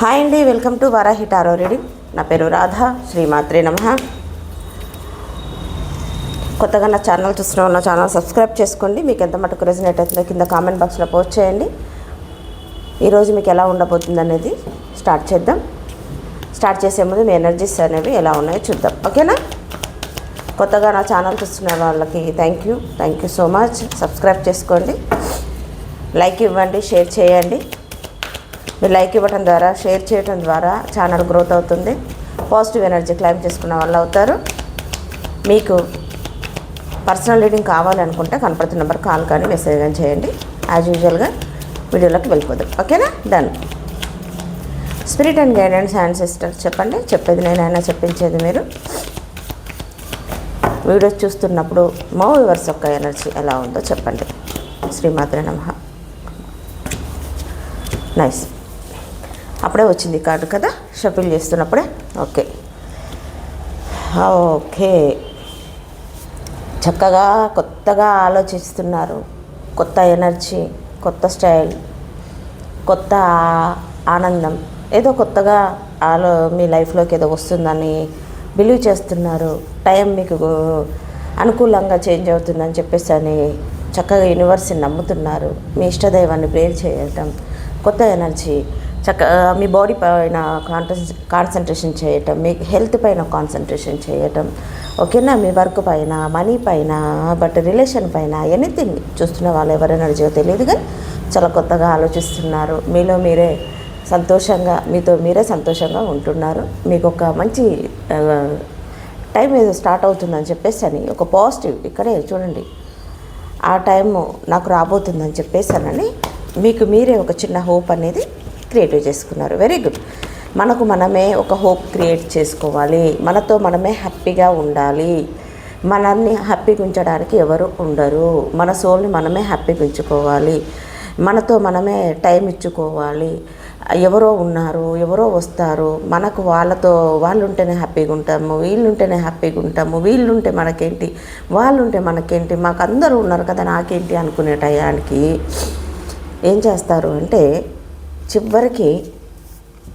Hi అండి welcome to Varahi tarot reading నా పేరు రాధా శ్రీమాత్రే నమ. కొత్తగా నా ఛానల్ చూస్తున్న నా ఛానల్ సబ్స్క్రైబ్ చేసుకోండి. మీకు ఎంత మటుకు రెజినేట్ అవుతుందో కింద కామెంట్ బాక్స్లో పోస్ట్ చేయండి. ఈరోజు మీకు ఎలా ఉండబోతుంది అనేది స్టార్ట్ చేద్దాం. స్టార్ట్ చేసే ముందు మీ ఎనర్జీస్ అనేవి ఎలా ఉన్నాయో చూద్దాం. ఓకేనా కొత్తగా నా ఛానల్ చూస్తున్న వాళ్ళకి thank you thank you so much subscribe చేసుకోండి. లైక్ ఇవ్వండి షేర్ చేయండి. మీరు లైక్ ఇవ్వడం ద్వారా షేర్ చేయడం ద్వారా ఛానల్ గ్రోత్ అవుతుంది. పాజిటివ్ ఎనర్జీ క్లైమ్ చేసుకున్న వాళ్ళు అవుతారు. మీకు పర్సనల్ రీడింగ్ కావాలనుకుంటే కనపడుతున్న నెంబర్ కాల్ కానీ మెసేజ్ కానీ చేయండి. యాజ్ యూజువల్గా వీడియోలోకి వెళ్ళిపోదాం. ఓకేనా? Done spirit and guidance ancestor చెప్పండి. చెప్పేది నేనైనా చెప్పించేది మీరు. వీడియో చూస్తున్నప్పుడు మా వివర్స్ యొక్క ఎనర్జీ ఎలా ఉందో చెప్పండి. శ్రీమాత్ర నమ. నైస్ అప్పుడే వచ్చింది కార్డు కదా? షఫిల్ చేస్తున్నప్పుడే? ఓకే. ఓకే. చక్కగా కొత్తగా ఆలోచిస్తున్నారు. కొత్త ఎనర్జీ కొత్త స్టైల్ కొత్త ఆనందం. ఏదో కొత్తగా ఆలో మీ లైఫ్లోకి ఏదో వస్తుందని బిలీవ్ చేస్తున్నారు. టైం మీకు అనుకూలంగా చేంజ్ అవుతుందని చెప్పేసి అని చక్కగా యూనివర్స్ని నమ్ముతున్నారు. మీ ఇష్టదైవాన్ని ప్రేర్ చేయటం కొత్త ఎనర్జీ చక్క మీ బాడీ పైన కాన్సన్ కాన్సన్ట్రేషన్ చేయటం మీ హెల్త్ పైన కాన్సన్ట్రేషన్ చేయటం ఓకేనా? మీ వర్క్ పైన మనీ పైన బట్ రిలేషన్ పైన ఎనీథింగ్ చూస్తున్న వాళ్ళు ఎవరైనా ఎనర్జీయో తెలియదు కానీ చాలా కొత్తగా ఆలోచిస్తున్నారు. మీలో మీరే సంతోషంగా మీతో మీరే సంతోషంగా ఉంటున్నారు. మీకు ఒక మంచి టైం ఏదో స్టార్ట్ అవుతుందని చెప్పేసి అని ఒక పాజిటివ్ ఇక్కడే చూడండి. ఆ టైము నాకు రాబోతుందని చెప్పేసానని మీకు మీరే ఒక చిన్న హోప్ అనేది క్రియేట్ చేసుకున్నారు. వెరీ గుడ్ మనకు మనమే ఒక హోప్ క్రియేట్ చేసుకోవాలి. మనతో మనమే హ్యాపీగా ఉండాలి. మనల్ని హ్యాపీగా ఉంచడానికి ఎవరు ఉండరు. మన సోల్ని మనమే హ్యాపీగా ఉంచుకోవాలి మనతో మనమే టైం ఇచ్చుకోవాలి. ఎవరో ఉన్నారు ఎవరో వస్తారు. మనకు వాళ్ళతో వాళ్ళు ఉంటేనే హ్యాపీగా ఉంటాము. వీళ్ళు ఉంటేనే హ్యాపీగా ఉంటాము. వీళ్ళు ఉంటే మనకేంటి? వాళ్ళు ఉంటే మనకేంటి? మాకు అందరూ ఉన్నారు కదా నాకేంటి అనుకునే టయానికి ఏం చేస్తారు అంటే చివరికి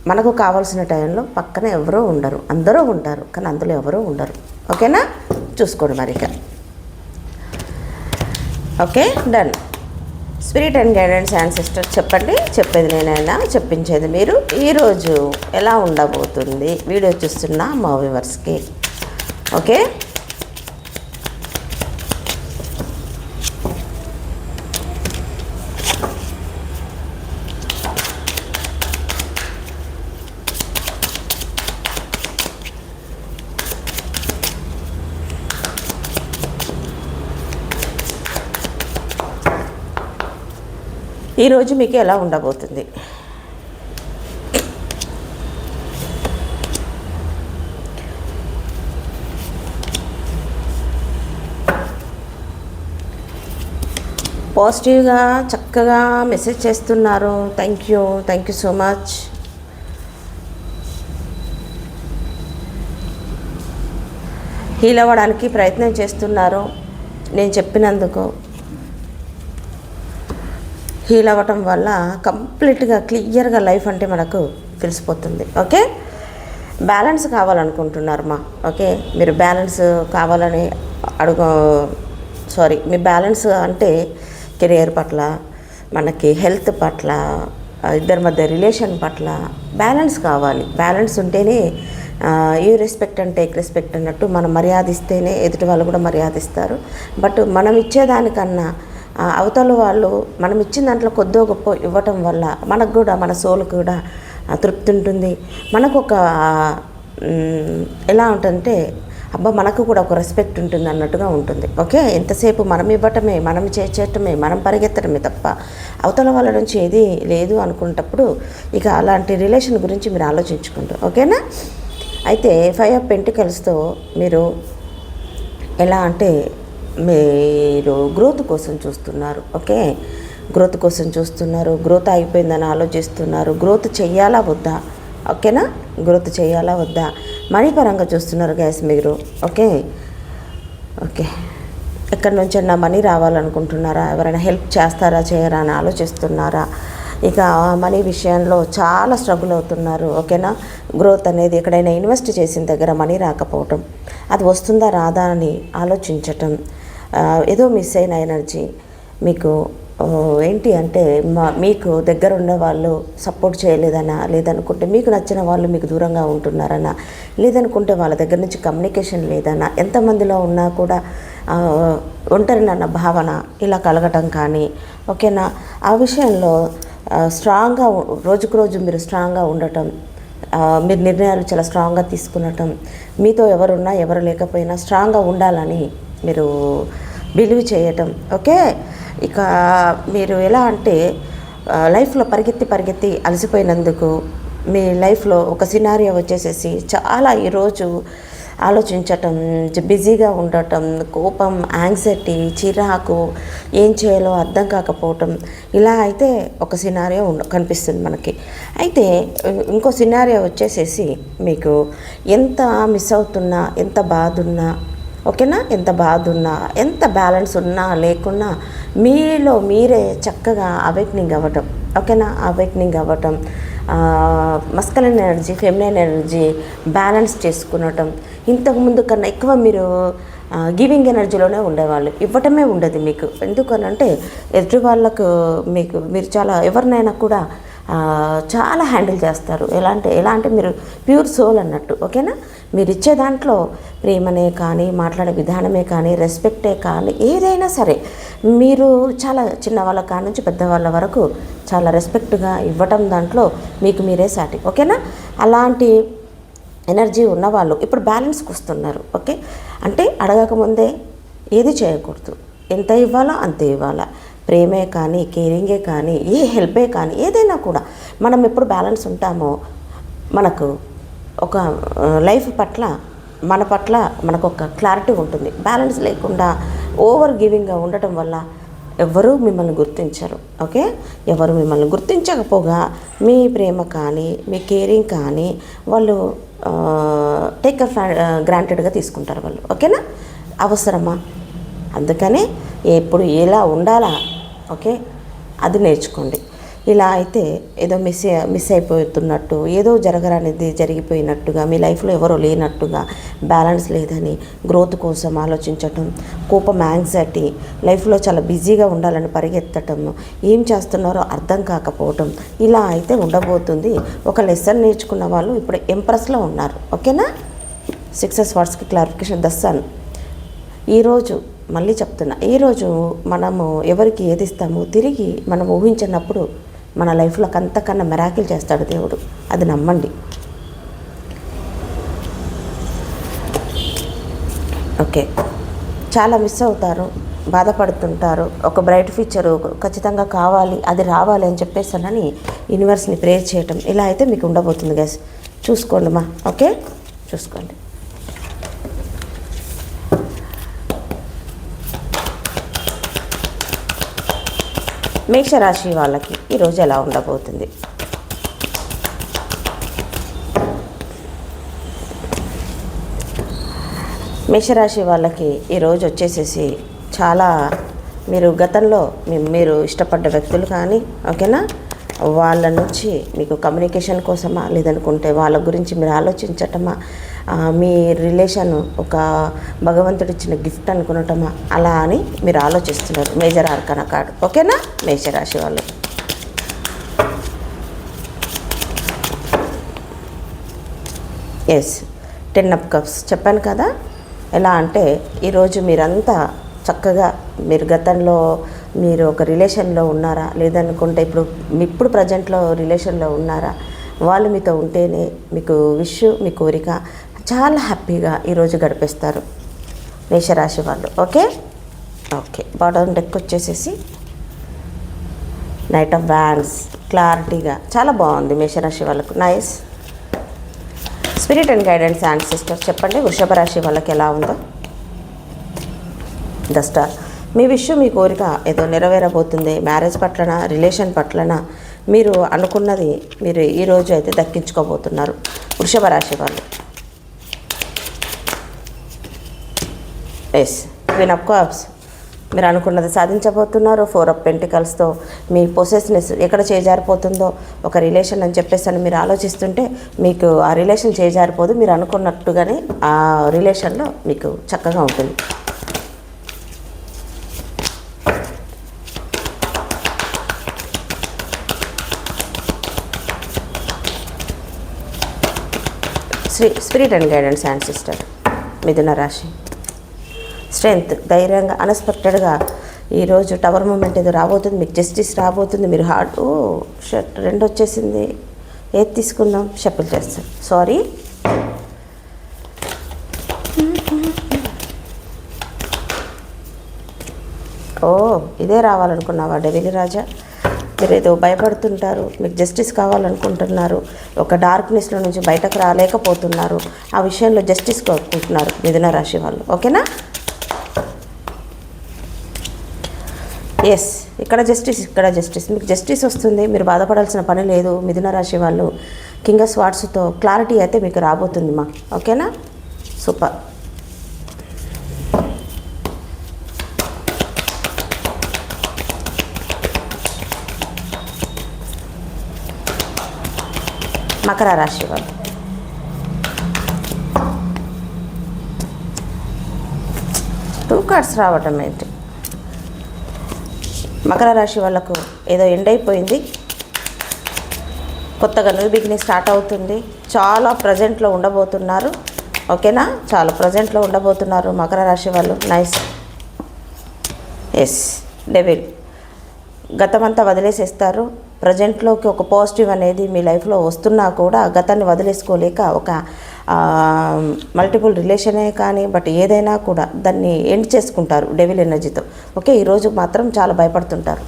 మనకు కావాల్సిన టైంలో పక్కన ఎవరో ఉండరు. అందరూ ఉంటారు కానీ అందులో ఎవరో ఉండరు. ఓకేనా? చూసుకోండి మరి ఇక. Okay done. Spirit and guidance ancestor sister చెప్పండి. చెప్పేది నేనైనా చెప్పించేది మీరు. ఈరోజు ఎలా ఉండబోతుంది? వీడియో చూస్తున్న మా వ్యూవర్స్కి. ఓకే? ఈరోజు మీకు ఎలా ఉండబోతుంది? పాజిటివ్గా చక్కగా మెసేజ్ చేస్తున్నారు. Thank you thank you so much heal అవ్వడానికి ప్రయత్నం చేస్తున్నారు. నేను చెప్పినందుకు హీల్ అవ్వటం వల్ల కంప్లీట్గా క్లియర్గా లైఫ్ అంటే మనకు తెలిసిపోతుంది ఓకే? బ్యాలెన్స్ కావాలనుకుంటున్నారు మా ఓకే? మీరు బ్యాలెన్స్ కావాలని అడుగు సారీ మీ బ్యాలెన్స్ అంటే కెరియర్ పట్ల మనకి హెల్త్ పట్ల ఇద్దరి మధ్య రిలేషన్ పట్ల బ్యాలెన్స్ కావాలి. బ్యాలెన్స్ ఉంటేనే ఈ రెస్పెక్ట్ అండ్ టేక్ రెస్పెక్ట్ అన్నట్టు మనం మర్యాద ఇస్తేనే ఎదుటి వాళ్ళు కూడా మర్యాద ఇస్తారు బట్ మనం ఇచ్చేదానికన్నా అవతల వాళ్ళు మనం ఇచ్చిన దాంట్లో కొద్దో గొప్ప ఇవ్వటం వల్ల మనకు కూడా మన సోలు కూడా తృప్తి ఉంటుంది. మనకు ఒక ఎలా ఉంటుందంటే అబ్బా మనకు కూడా ఒక రెస్పెక్ట్ ఉంటుంది అన్నట్టుగా ఉంటుంది. ఓకే? ఎంతసేపు మనం ఇవ్వటమే మనం చేసేయటమే మనం పరిగెత్తడమే తప్ప అవతల వాళ్ళ నుంచి ఏది లేదు అనుకున్నప్పుడు ఇక అలాంటి రిలేషన్ గురించి మీరు ఆలోచించుకుంటారు ఓకేనా? అయితే ఫైవ్ ఆఫ్ పెంటికల్స్తో మీరు ఎలా అంటే మీరు గ్రోత్ కోసం చూస్తున్నారు ఓకే? గ్రోత్ కోసం చూస్తున్నారు గ్రోత్ అయిపోయిందని ఆలోచిస్తున్నారు గ్రోత్ చేయాలా వద్దా? ఓకేనా? గ్రోత్ చేయాలా వద్దా? మనీ పరంగా చూస్తున్నారు గ్యాస్ మీరు ఓకే? ఓకే. ఎక్కడి నుంచి నా మనీ రావాలనుకుంటున్నారా? ఎవరైనా హెల్ప్ చేస్తారా చేయరా అని ఆలోచిస్తున్నారా? ఇక మనీ విషయంలో చాలా స్ట్రగుల్ అవుతున్నారు ఓకేనా? గ్రోత్ అనేది ఎక్కడైనా ఇన్వెస్ట్ చేసిన దగ్గర మనీ రాకపోవటం అది వస్తుందా రాదా అని ఆలోచించటం ఏదో మిస్ అయిన ఎనర్జీ మీకు ఏంటి అంటే మా మీకు దగ్గర ఉన్న వాళ్ళు సపోర్ట్ చేయలేదనా? లేదనుకుంటే మీకు నచ్చిన వాళ్ళు మీకు దూరంగా ఉంటున్నారనా? లేదనుకుంటే వాళ్ళ దగ్గర నుంచి కమ్యూనికేషన్ లేదనా? ఎంతమందిలో ఉన్నా కూడా ఒంటరినన్న భావన ఇలా కలగటం కానీ ఓకేనా? ఆ విషయంలో స్ట్రాంగ్గా రోజుకు రోజు మీరు స్ట్రాంగ్గా ఉండటం మీరు నిర్ణయాలు చాలా స్ట్రాంగ్గా తీసుకునటం మీతో ఎవరున్నా ఎవరు లేకపోయినా స్ట్రాంగ్గా ఉండాలని మీరు బిలీవ్ చేయటం ఓకే? ఇక మీరు ఎలా అంటే లైఫ్లో పరిగెత్తి పరిగెత్తి అలసిపోయినందుకు మీ లైఫ్లో ఒక సినారియో వచ్చేసేసి చాలా ఈరోజు ఆలోచించటం బిజీగా ఉండటం కోపం యాంగ్జైటీ చిరాకు ఏం చేయాలో అర్థం కాకపోవటం ఇలా అయితే ఒక సినారియో ఉండ కనిపిస్తుంది మనకి. అయితే ఇంకో సినారియో వచ్చేసేసి మీకు ఎంత మిస్ అవుతున్నా ఎంత బాధ ఉన్నా ఓకేనా? ఎంత బాధ ఉన్నా ఎంత బ్యాలెన్స్ ఉన్నా లేకున్నా మీలో మీరే చక్కగా అవేక్నింగ్ అవ్వటం. ఓకేనా? అవేక్నింగ్ అవ్వటం. Masculine energy feminine energy balance చేసుకునటం. ఇంతకుముందు కన్నా ఎక్కువ మీరు గివింగ్ ఎనర్జీలోనే ఉండేవాళ్ళు. ఇవ్వటమే ఉండదు మీకు. ఎందుకనంటే ఎదుటి వాళ్ళకు మీకు మీరు చాలా ఎవరినైనా కూడా చాలా హ్యాండిల్ చేస్తారు. ఎలా అంటే ఎలా అంటే మీరు ప్యూర్ సోల్ అన్నట్టు ఓకేనా? మీరు ఇచ్చే దాంట్లో ప్రేమనే కానీ మాట్లాడే విధానమే కానీ రెస్పెక్టే కానీ ఏదైనా సరే మీరు చాలా చిన్నవాళ్ళ కాడ నుంచి పెద్దవాళ్ళ వరకు చాలా రెస్పెక్ట్గా ఇవ్వటం దాంట్లో మీకు మీరే సాటి ఓకేనా? అలాంటి ఎనర్జీ ఉన్నవాళ్ళు ఇప్పుడు బ్యాలెన్స్కి వస్తున్నారు ఓకే? అంటే అడగకముందే ఏది చేయకూడదు. ఎంత ఇవ్వాలో అంతే ఇవ్వాలా. ప్రేమే కానీ కేరింగే కానీ ఏ హెల్పే కానీ ఏదైనా కూడా మనం ఎప్పుడు బ్యాలెన్స్ ఉంటామో మనకు ఒక లైఫ్ పట్ల మన పట్ల మనకు ఒక క్లారిటీ ఉంటుంది. బ్యాలెన్స్ లేకుండా ఓవర్ గివింగ్గా ఉండటం వల్ల ఎవరు మిమ్మల్ని గుర్తించరు. ఓకే? ఎవరు మిమ్మల్ని గుర్తించకపోగా మీ ప్రేమ కానీ మీ కేరింగ్ కానీ వాళ్ళు టేక్ గ్రాంటెడ్గా తీసుకుంటారు వాళ్ళు. ఓకేనా? అవసరమా? అందుకనే ఎప్పుడు ఎలా ఉండాలా ఓకే? అది నేర్చుకోండి. ఇలా అయితే ఏదో మిస్ మిస్ అయిపోతున్నట్టు ఏదో జరగరానిది జరిగిపోయినట్టుగా మీ లైఫ్లో ఎవరో లేనట్టుగా బ్యాలెన్స్ లేదని గ్రోత్ కోసం ఆలోచించటం కోపం యాంగ్జైటీ లైఫ్లో చాలా బిజీగా ఉండాలని పరిగెత్తటం ఏం చేస్తున్నారో అర్థం కాకపోవటం ఇలా అయితే ఉండబోతుంది. ఒక లెసన్ నేర్చుకున్న వాళ్ళు ఇప్పుడు ఎంప్రెస్లో ఉన్నారు. ఓకేనా? సిక్సెస్ వర్డ్స్కి క్లారిఫికేషన్ దస్సాను ఈరోజు మళ్ళీ చెప్తున్నా. ఈరోజు మనము ఎవరికి ఏది ఇస్తామో తిరిగి మనం ఊహించినప్పుడు మన లైఫ్లో అంతకన్నా మెరాకిల్ చేస్తాడు దేవుడు. అది నమ్మండి. ఓకే. చాలా మిస్ అవుతారు బాధపడుతుంటారు. ఒక బ్రైట్ ఫ్యూచర్ ఖచ్చితంగా కావాలి అది రావాలి అని చెప్పేసానని యూనివర్స్ని ప్రేర్ చేయటం ఇలా అయితే మీకు ఉండబోతుంది గ్యాస్ చూసుకోండి మా. ఓకే? చూసుకోండి. మేషరాశి వాళ్ళకి ఈరోజు ఎలా ఉండబోతుంది? మేషరాశి వాళ్ళకి ఈరోజు వచ్చేసేసి చాలా మీరు గతంలో మీరు ఇష్టపడ్డ వ్యక్తులు కానీ ఓకేనా? వాళ్ళ నుంచి మీకు కమ్యూనికేషన్ కోసమా లేదనుకుంటే వాళ్ళ గురించి మీరు ఆలోచించటమా మీ రిలేషన్ ఒక భగవంతుడు ఇచ్చిన గిఫ్ట్ అనుకునటమా? అలా అని మీరు ఆలోచిస్తున్నారు. మేజర్ ఆర్కన కార్డు ఓకేనా? మేషరాశి వాళ్ళు. ఎస్ టెన్ అప్ కప్స్ చెప్పాను కదా? ఎలా అంటే ఈరోజు మీరంతా చక్కగా మీరు గతంలో మీరు ఒక రిలేషన్లో ఉన్నారా? లేదనుకుంటే ఇప్పుడు ఇప్పుడు ప్రజెంట్లో రిలేషన్లో ఉన్నారా? వాళ్ళు మీతో ఉంటేనే మీకు విష్ మీ కోరిక చాలా హ్యాపీగా ఈరోజు గడిపేస్తారు మేషరాశి వాళ్ళు. ఓకే? ఓకే. బాటమ్ డెక్ వచ్చేసేసి నైట్ ఆఫ్ బ్యాండ్స్ క్లారిటీగా. చాలా బాగుంది మేషరాశి వాళ్ళకు. Nice spirit and guidance and sister చెప్పండి. వృషభ రాశి వాళ్ళకి ఎలా ఉందో. ద స్టార్ మీ విషయం మీ కోరిక ఏదో నెరవేరబోతుంది. మ్యారేజ్ పట్లన రిలేషన్ పట్లన మీరు అనుకున్నది మీరు ఈరోజు అయితే దక్కించుకోబోతున్నారు. వృషభ రాశి వాళ్ళు. ఎస్ క్వీన్ ఆఫ్ కాప్స్ మీరు అనుకున్నది సాధించబోతున్నారు ఫోర్ ఆఫ్ పెంటికల్స్తో మీ పొసెస్నెస్ ఎక్కడ చేజారిపోతుందో ఒక రిలేషన్ అని చెప్పేసి అని మీరు ఆలోచిస్తుంటే మీకు ఆ రిలేషన్ చేజారిపోదు. మీరు అనుకున్నట్టుగానే ఆ రిలేషన్లో మీకు చక్కగా ఉంటుంది. శ్రీ spirit and guidance and sister మిథున రాశి. స్ట్రెంగ్త్ ధైర్యంగా అన్ఎక్స్పెక్టెడ్గా ఈరోజు టవర్ మూమెంట్ ఏదో రాబోతుంది మీకు జస్టిస్ రాబోతుంది మీరు హార్ట్ ఓ షర్ట్ రెండు వచ్చేసింది. ఏది తీసుకుందాం? షఫుల్ చేస్తాం సారీ. ఓ ఇదే రావాలనుకున్నావా డెవిలి రాజా? మీరు ఏదో భయపడుతుంటారు మీకు జస్టిస్ కావాలనుకుంటున్నారు ఒక డార్క్నెస్లో నుంచి బయటకు రాలేకపోతున్నారు ఆ విషయంలో జస్టిస్ కోరుకుంటున్నారు మిథున రాశి వాళ్ళు. ఓకేనా? ఎస్ ఇక్కడ జస్టిస్ ఇక్కడ జస్టిస్ మీకు జస్టిస్ వస్తుంది మీరు బాధపడాల్సిన పని లేదు మిథున రాశి వాళ్ళు. కింగ్ స్వాట్స్తో క్లారిటీ అయితే మీకు రాబోతుంది మా. ఓకేనా సూపర్ మకర రాశి వాళ్ళు. టూ కార్డ్స్ రావటం ఏంటి? మకర రాశి వాళ్ళకు ఏదో ఎండ్ అయిపోయింది. కొత్తగా న్యూ బిగినింగ్ స్టార్ట్ అవుతుంది. చాలా ప్రజెంట్లో ఉండబోతున్నారు. ఓకేనా? చాలా ప్రజెంట్లో ఉండబోతున్నారు మకర రాశి వాళ్ళు. నైస్ ఎస్ డెవిల్ గతమంతా వదిలేసేస్తారు. ప్రజెంట్లోకి ఒక పాజిటివ్ అనేది మీ లైఫ్లో వస్తున్నా కూడా గతాన్ని వదిలేసుకోలేక ఒక మల్టిపుల్ రిలేషనే కానీ బట్ ఏదైనా కూడా దాన్ని ఎండ్ చేసుకుంటారు డెవిల్ ఎనర్జీతో ఓకే ఈరోజు మాత్రం చాలా భయపడుతుంటారు.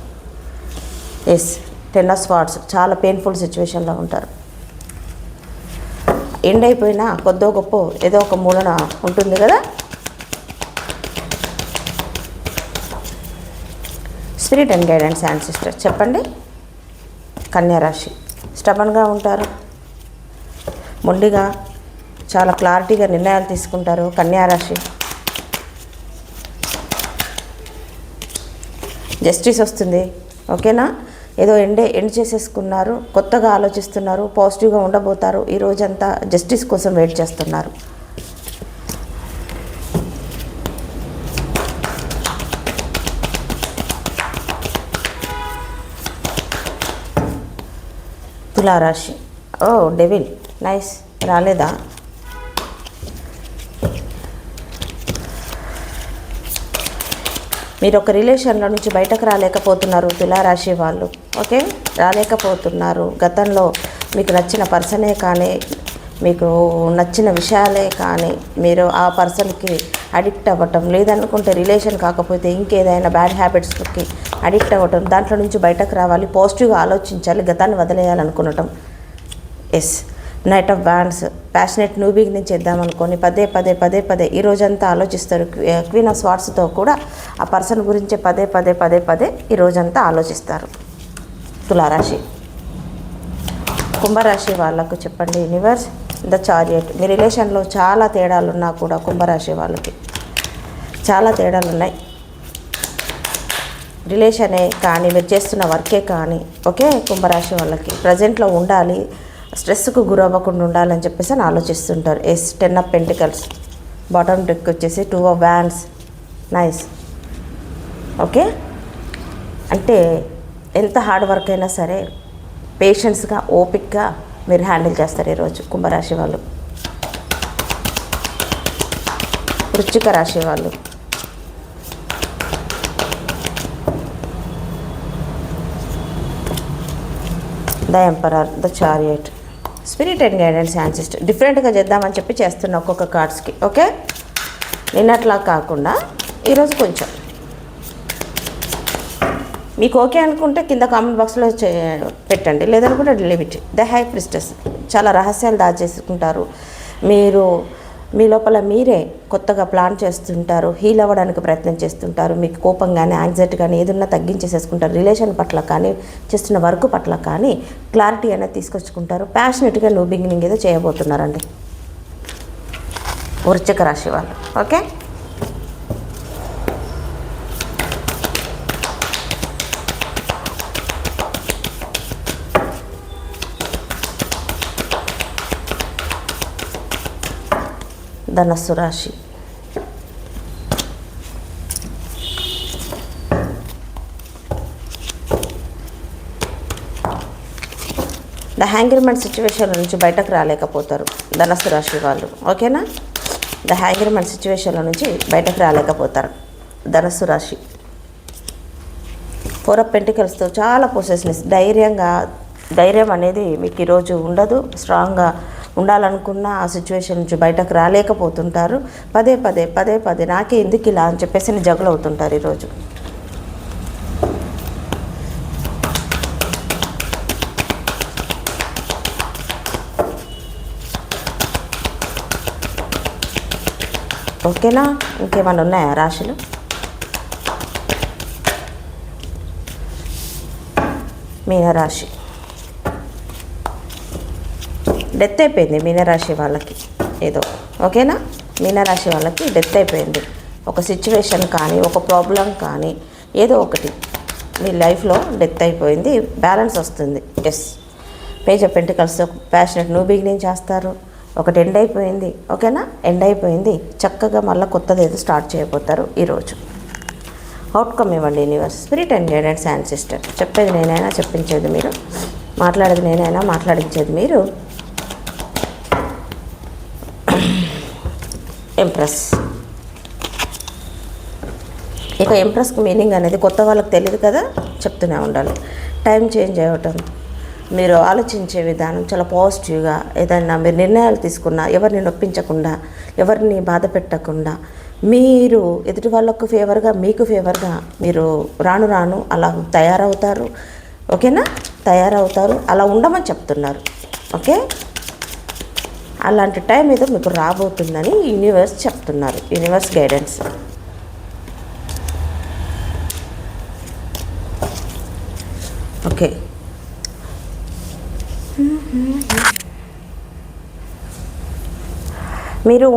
ఎస్ టెన్ ఆఫ్ స్వాట్స్ చాలా పెయిన్ఫుల్ సిచ్యువేషన్లో ఉంటారు. ఎండ్ అయిపోయినా కొద్దో గొప్ప ఏదో ఒక మూలన ఉంటుంది కదా? Spirit and guidance and sister చెప్పండి కన్యారాశి స్టబన్గా ఉంటారు. మొండిగా చాలా క్లారిటీగా నిర్ణయాలు తీసుకుంటారు కన్యా రాశి జస్టిస్ వస్తుంది. ఓకేనా? ఏదో ఎండే ఎండ్ చేసేసుకున్నారు కొత్తగా ఆలోచిస్తున్నారు పాజిటివ్గా ఉండబోతారు. ఈ రోజంతా జస్టిస్ కోసం వెయిట్ చేస్తున్నారు. తులారాశి. Oh devil. నైస్. రాలేదా? మీరు ఒక రిలేషన్లో నుంచి బయటకు రాలేకపోతున్నారు తులారాశి వాళ్ళు ఓకే? రాలేకపోతున్నారు. గతంలో మీకు నచ్చిన పర్సనే కానీ మీకు నచ్చిన విషయాలే కానీ మీరు ఆ పర్సన్కి అడిక్ట్ అవ్వటం లేదనుకుంటే రిలేషన్ కాకపోతే ఇంకేదైనా బ్యాడ్ హ్యాబిట్స్కి అడిక్ట్ అవ్వటం దాంట్లో నుంచి బయటకు రావాలి పాజిటివ్గా ఆలోచించాలి గతాన్ని వదిలేయాలనుకునటం. Yes knight of wands passionate new beginning చేద్దామనుకొని పదే పదే పదే పదే ఈ రోజంతా ఆలోచిస్తారు. క్వీన్ ఆఫ్ స్వార్ట్స్తో కూడా ఆ పర్సన్ గురించి పదే పదే పదే పదే ఈ రోజంతా ఆలోచిస్తారు. తులారాశి. కుంభరాశి వాళ్ళకు చెప్పండి యూనివర్స్ ద చారియట్ మీ రిలేషన్లో చాలా తేడాలు ఉన్నా కూడా కుంభరాశి వాళ్ళకి చాలా తేడాలు ఉన్నాయి రిలేషనే కానీ మీరు చేస్తున్న వర్కే కానీ ఓకే కుంభరాశి వాళ్ళకి ప్రజెంట్లో ఉండాలి. స్ట్రెస్కు గురవ్వకుండా ఉండాలని చెప్పేసి అని ఆలోచిస్తుంటారు. Yes ten of pentacles bottom deck వచ్చేసి two of wands nice okay అంటే ఎంత హార్డ్ వర్క్ అయినా సరే పేషెన్స్గా ఓపిక్గా మీరు హ్యాండిల్ చేస్తారు ఈరోజు కుంభరాశి వాళ్ళు. వృశ్చిక రాశి వాళ్ళు. The emperor the chariot spirit and guidance ancestor డిఫరెంట్గా చేద్దామని చెప్పి చేస్తున్నా ఒక్కొక్క కార్డ్స్కి ఓకే? నిన్నట్లా కాకుండా ఈరోజు కొంచెం. మీకు ఓకే అనుకుంటే కింద కామెంట్ బాక్స్లో చే పెట్టండి లేదనుకుంటే లిమిట్ ద హై ప్రిస్టెస్. చాలా రహస్యాలు దాచేసుకుంటారు. మీరు మీ లోపల మీరే కొత్తగా ప్లాన్ చేస్తుంటారు హీల్ అవ్వడానికి ప్రయత్నం చేస్తుంటారు మీకు కోపం కానీ యాంగ్జైటీ కానీ ఏదన్నా తగ్గించేసేసుకుంటారు రిలేషన్ పట్ల కానీ చేస్తున్న వర్క్ పట్ల కానీ క్లారిటీ అనేది తీసుకొచ్చుకుంటారు. ప్యాషనెట్గా నువ్వు బిగినింగ్ ఏదో చేయబోతున్నారండి. వృశ్చిక రాశి వాళ్ళు. ఓకే ధనస్సు రాశి ద హ్యాంగర్మెంట్ సిచ్యువేషన్ నుంచి బయటకు రాలేకపోతారు ధనస్సు రాశి వాళ్ళు. ఓకేనా? ద హ్యాంగర్మెంట్ సిచ్యువేషన్ల నుంచి బయటకు రాలేకపోతారు ధనస్సు రాశి ఫోర్ ఆఫ్ పెంటికల్స్తో చాలా పొసెస్నెస్ ధైర్యంగా ధైర్యం అనేది మీకు ఈరోజు ఉండదు. స్ట్రాంగ్గా ఉండాలనుకున్న ఆ సిచ్యువేషన్ నుంచి బయటకు రాలేకపోతుంటారు. పదే పదే పదే పదే నాకే ఎందుకు ఇలా అని చెప్పేసి జగులు అవుతుంటారు ఈరోజు. ఓకేనా? ఇంకేమైనా ఉన్నాయా రాశులు? మీనరాశి. డెత్ అయిపోయింది మీనరాశి వాళ్ళకి. ఏదో ఓకేనా? మీనరాశి వాళ్ళకి డెత్ అయిపోయింది. ఒక సిచ్యువేషన్ కానీ ఒక ప్రాబ్లం కానీ ఏదో ఒకటి. మీ లైఫ్లో డెత్ అయిపోయింది బ్యాలెన్స్ వస్తుంది. Yes page of pentacles passionate new beginning చేస్తారు. ఒకటి ఎండ్ అయిపోయింది ఓకేనా? ఎండ్ అయిపోయింది. చక్కగా మళ్ళీ కొత్తది ఏదో స్టార్ట్ చేయబోతారు ఈరోజు. అవుట్కమ్ ఇవ్వండి universe spirit and guidance and sister చెప్పేది నేనైనా చెప్పించేది మీరు. మాట్లాడేది నేనైనా మాట్లాడించేది మీరు. ఎంప్రెస్ ఇక ఎంప్రెస్కి మీనింగ్ అనేది కొత్త వాళ్ళకి తెలియదు కదా చెప్తూనే ఉండాలి. టైం చేంజ్ అవ్వటం మీరు ఆలోచించే విధానం చాలా పాజిటివ్గా ఏదైనా మీరు నిర్ణయాలు తీసుకున్నా ఎవరిని నొప్పించకుండా ఎవరిని బాధ పెట్టకుండా మీరు ఎదుటి వాళ్ళకు ఫేవర్గా మీకు ఫేవర్గా మీరు రాను రాను అలా తయారవుతారు. ఓకేనా తయారవుతారు. అలా ఉండమని చెప్తున్నారు. ఓకే అలాంటి టైం ఏదో మీకు రాబోతుందని యూనివర్స్ చెప్తున్నారు. Universe guidance. ఓకే. మీరు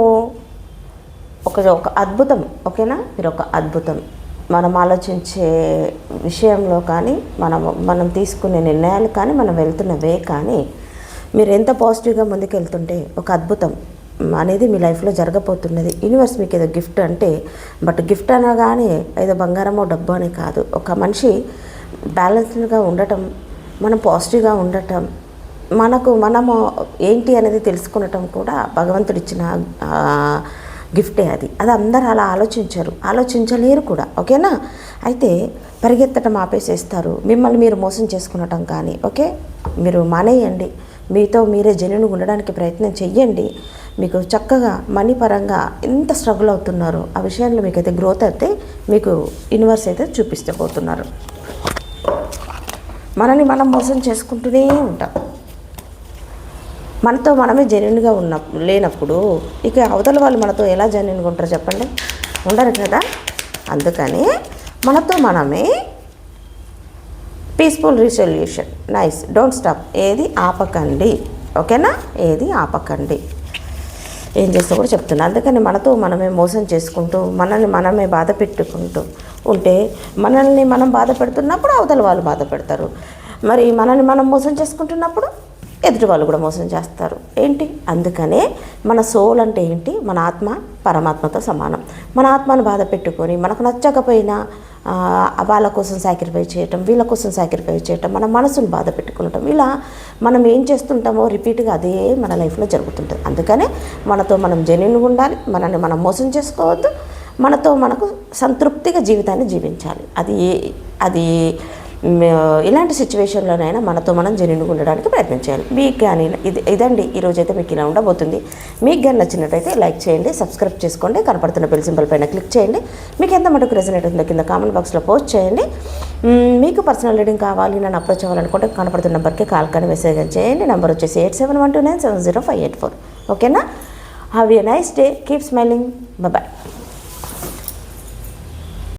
ఒక ఒక అద్భుతం ఓకేనా? మీరు ఒక అద్భుతం. మనం ఆలోచించే విషయంలో కానీ మనం మనం తీసుకునే నిర్ణయాలు కానీ మనం వెళ్తున్న వే కానీ మీరు ఎంత పాజిటివ్గా ముందుకెళ్తుంటే ఒక అద్భుతం అనేది మీ లైఫ్లో జరగబోతున్నది. యూనివర్స్ మీకు ఏదో గిఫ్ట్ అంటే బట్ గిఫ్ట్ అనగానే ఏదో బంగారమో డబ్బు అని కాదు. ఒక మనిషి బ్యాలెన్స్డ్గా ఉండటం మనం పాజిటివ్గా ఉండటం మనకు మనము ఏంటి అనేది తెలుసుకునటం కూడా భగవంతుడిచ్చిన గిఫ్టే అది. అది అందరూ అలా ఆలోచించరు. ఆలోచించలేరు కూడా. ఓకేనా అయితే పరిగెత్తటం ఆపేసేస్తారు. మిమ్మల్ని మీరు మోసం చేసుకునటం కానీ ఓకే మీరు మానేయండి. మీతో మీరే జనును ఉండడానికి ప్రయత్నం చెయ్యండి. మీకు చక్కగా మనీ పరంగా ఎంత స్ట్రగుల్ అవుతున్నారో. ఆ విషయంలో అయితే గ్రోత్ అయితే మీకు యూనివర్స్ అయితే చూపిస్తే పోతున్నారు మనని మనం మోసం చేసుకుంటూనే ఉంటాం. మనతో మనమే జెన్యున్గా ఉన్న లేనప్పుడు ఇక అవతల వాళ్ళు మనతో ఎలా జెన్యున్గా ఉంటారు చెప్పండి. ఉండరు కదా? అందుకని మనతో మనమే peaceful resolution nice don't stop ఏది ఆపకండి. ఓకేనా? ఏది ఆపకండి. ఏం చేస్తా కూడా చెప్తున్నా. అందుకని మనతో మనమే మోసం చేసుకుంటూ మనల్ని మనమే బాధ పెట్టుకుంటూ ఉంటే మనల్ని మనం బాధ పెడుతున్నప్పుడు అవతల వాళ్ళు బాధ పెడతారు. మరి మనల్ని మనం మోసం చేసుకుంటున్నప్పుడు ఎదుటి వాళ్ళు కూడా మోసం చేస్తారు. ఏంటి? అందుకనే మన సోల్ అంటే ఏంటి? మన ఆత్మ పరమాత్మతో సమానం. మన ఆత్మను బాధ పెట్టుకొని మనకు నచ్చకపోయినా వాళ్ళ కోసం సాక్రిఫైస్ చేయటం వీళ్ళ కోసం సాక్రిఫైస్ చేయటం మన మనసును బాధ పెట్టుకుంటాం ఇలా మనం ఏం చేస్తుంటామో రిపీట్గా అదే మన లైఫ్లో జరుగుతుంటుంది. అందుకనే మనతో మనం జెన్యున్గా ఉండాలి మనల్ని మనం మోసం చేసుకోవద్దు మనతో మనకు సంతృప్తిగా జీవితాన్ని జీవించాలి. అది అది ఇలాంటి సిచ్యువేషన్లోనైనా మనతో మనం జెన్యున్గా ఉండడానికి ప్రయత్నం చేయాలి. మీకు కానీ ఇది ఇదండి. ఈరోజైతే మీకు ఇలా ఉండబోతుంది. మీకు కానీ నచ్చినట్టయితే లైక్ చేయండి సబ్స్క్రైబ్ చేసుకోండి కనపడుతున్న బెల్ సింబల్ పైన క్లిక్ చేయండి. మీకు ఎంత మటుకు రెసినేట్ ఉందో కింద కామెంట్ బాక్స్లో పోస్ట్ చేయండి. మీకు పర్సనల్ రీడింగ్ కావాలి నన్ను అప్రోచ్ అవ్వాలనుకుంటే కనపడుతున్న నెంబర్కి కాల్ కానీ మెసేజ్ చేయండి. నెంబర్ వచ్చేసి eight seven one two nine seven zero five eight four. ఓకేనా? Have a nice day keep smiling bye